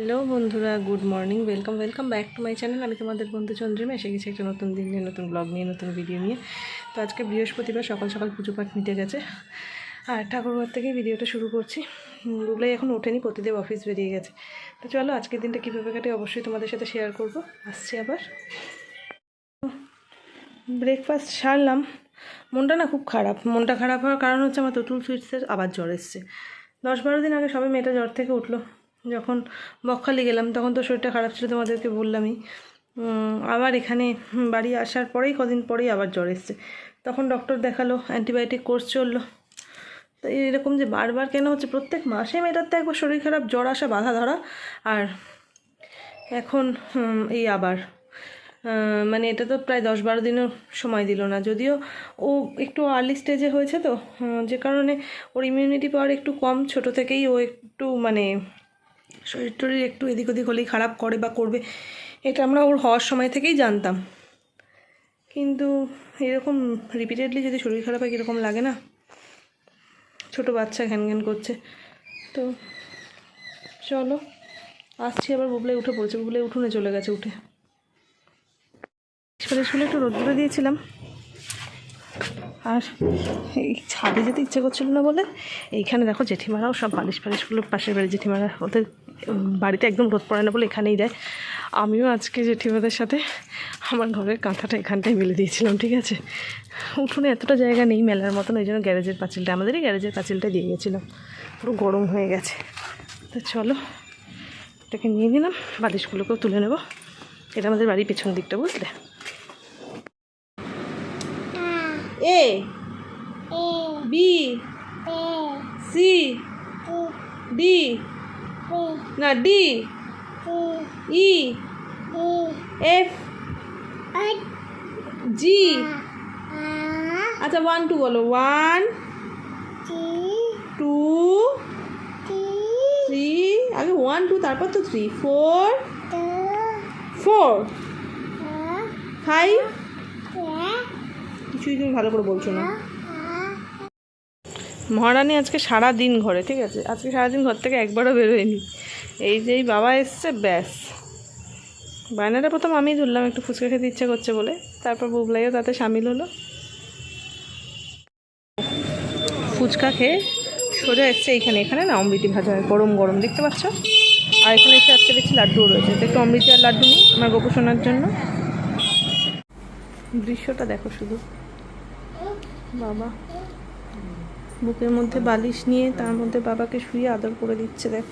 Hello বন্ধুরা, good morning, welcome welcome back to my channel. আমি তোমাদের বন্ধু চন্দ্রিমা, এসে গেছি একটা নতুন দিন নিয়ে, নতুন ব্লগ নিয়ে, নতুন ভিডিও নিয়ে। তো আজকে বৃহস্পতিবার, সকাল সকাল পুজো পাঠ মিটে গেছে। আর ঠাকুরঘর থেকেই ভিডিওটা শুরু করছি। বুবলাই এখন ওঠেনি প্রতিদেব অফিস বেরিয়ে গেছে। তো চলো, আজকের দিনটা কীভাবে কাটে অবশ্যই তোমাদের সাথে শেয়ার করব। আসছি আবার। ব্রেকফাস্ট সারলাম। মনটা না খুব খারাপ। মনটা খারাপ হওয়ার কারণ হচ্ছে আমার তুতুল সুইটসের আবার জ্বর এসছে। দশ বারো দিন আগে সবে মেয়েটা জ্বর থেকে উঠল। যখন বকখালি গেলাম, তখন তো শরীরটা খারাপ ছিল, তোমাদেরকে বললামই। আবার এখানে বাড়ি আসার পরেই, কদিন পরেই আবার জ্বর এসছে। তখন ডক্টর দেখাল অ্যান্টিবায়োটিক কোর্স চলল। তো এরকম যে বারবার কেন হচ্ছে, প্রত্যেক মাসে মেয়েটার তো একবার শরীর খারাপ, জ্বর আসা বাধা ধরা। আর এখন এই আবার। মানে এটা তো প্রায় দশ বারো দিনও সময় দিল না। যদিও ও একটু আর্লি স্টেজে হয়েছে তো যে কারণে ওর ইমিউনিটি পাওয়ার একটু কম, ছোট থেকেই ও একটু মানে শরীর টরীর একটু এদিক ওদিক হলেই খারাপ করে বা করবে, এটা আমরা ওর হওয়ার সময় থেকেই জানতাম। কিন্তু এরকম রিপিটেডলি যদি শরীর খারাপ হয়, কীরকম লাগে না? ছোট বাচ্চা ঘ্যান ঘ্যান করছে। তো চলো, আসছি আবার, বুবলাই উঠে পড়েছে। বুবলাই উঠোনে চলে গেছে উঠে। স্কুলে একটু রোদ্দুরে দিয়েছিলাম। আর এই ছাদে যেতে ইচ্ছে করছিল না বলে, এইখানে দেখো জেঠিমারাও সব বালিশ ফালিশগুলো, পাশের বাড়ি জেঠিমারা ওদের বাড়িতে একদম রোদ পড়ে না বলে এখানেই দেয় আমিও আজকে জেঠিমাদের সাথে আমার ঘরের কাঁথাটা এখানটায় মেলে দিয়েছিলাম, ঠিক আছে? উঠোনে এতটা জায়গা নেই মেলার মতন, ওই জন্য গ্যারেজের পাঁচিলটা, আমাদেরই গ্যারেজের পাঁচিলটা দিয়ে গেছিলাম। পুরো গরম হয়ে গেছে। তো চলো, এটাকে নিয়ে নিলাম, বালিশগুলোকেও তুলে নেব। এটা আমাদের বাড়ির পেছন দিকটা, বুঝলে? এ বি সি ডি না ডি ই এফ জি আচ্ছা ওয়ান টু বলো। ওয়ান টু থ্রি আগে ওয়ান টু তারপর তো থ্রি ফোর ফোর ফাইভ কিছুই তুমি ভালো করে বলছো না। মহারানী আজকে সারা দিন ঘরে, ঠিক আছে? আজকে সারাদিন ঘর থেকে একবারও বেরোয়নি। এই যে বাবা এসছে, ব্যাস। বায়নাটা প্রথম আমি ধরলাম, একটু ফুচকা খেতে ইচ্ছা করছে বলে। তারপর বুবলাইও তাতে সামিল হলো। ফুচকা খেয়ে সোজা এসছে এইখানে, এখানে না, অমৃতি ভাজা হয় গরম গরম, দেখতে পাচ্ছ? আর এখানে এসে আজকে দেখছি লাড্ডুও রয়েছে। একটু অমৃতি আর লাড্ডু নিই আমার গোপু শোনার জন্য। দৃশ্যটা দেখো শুধু। বাবা। বুকের মধ্যে বালিশ নিয়ে তার মধ্যে বাবাকে শুয়ে আদর করে দিচ্ছে, দেখ।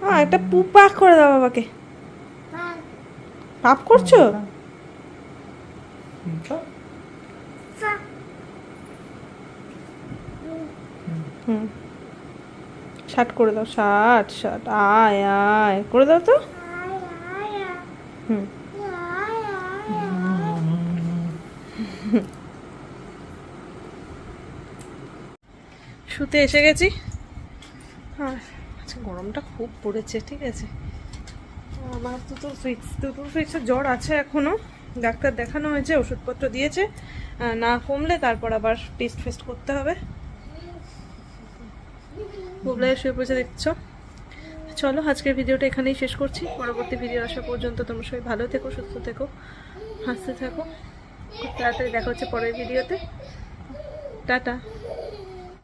হ্যাঁ একটা পুপাক করে দাও বাবাকে। পাপ করছ? হুম। করে দাও, শার্ট শার্ট। আয় আয়। করে দাও তো। হুম। শুতে এসে গেছি। আর আজকে গরমটা খুব পড়েছে, ঠিক আছে। আমার তো তো ফিক্স দুটো ফিক্সের জ্বর আছে এখনও ডাক্তার দেখানো হয়েছে, ওষুধপত্র দিয়েছে। না কমলে তারপর আবার টেস্ট ফেস্ট করতে হবে। বুবলাই শুয়ে পড়েছে, দেখছ? চলো, আজকের ভিডিওটা এখানেই শেষ করছি। পরবর্তী ভিডিও আসা পর্যন্ত তোমরা সবাই ভালো থেকো, সুস্থ থেকো, হাসতে থাকো। খুব তাড়াতাড়ি দেখা হচ্ছে পরের ভিডিওতে। টাটা।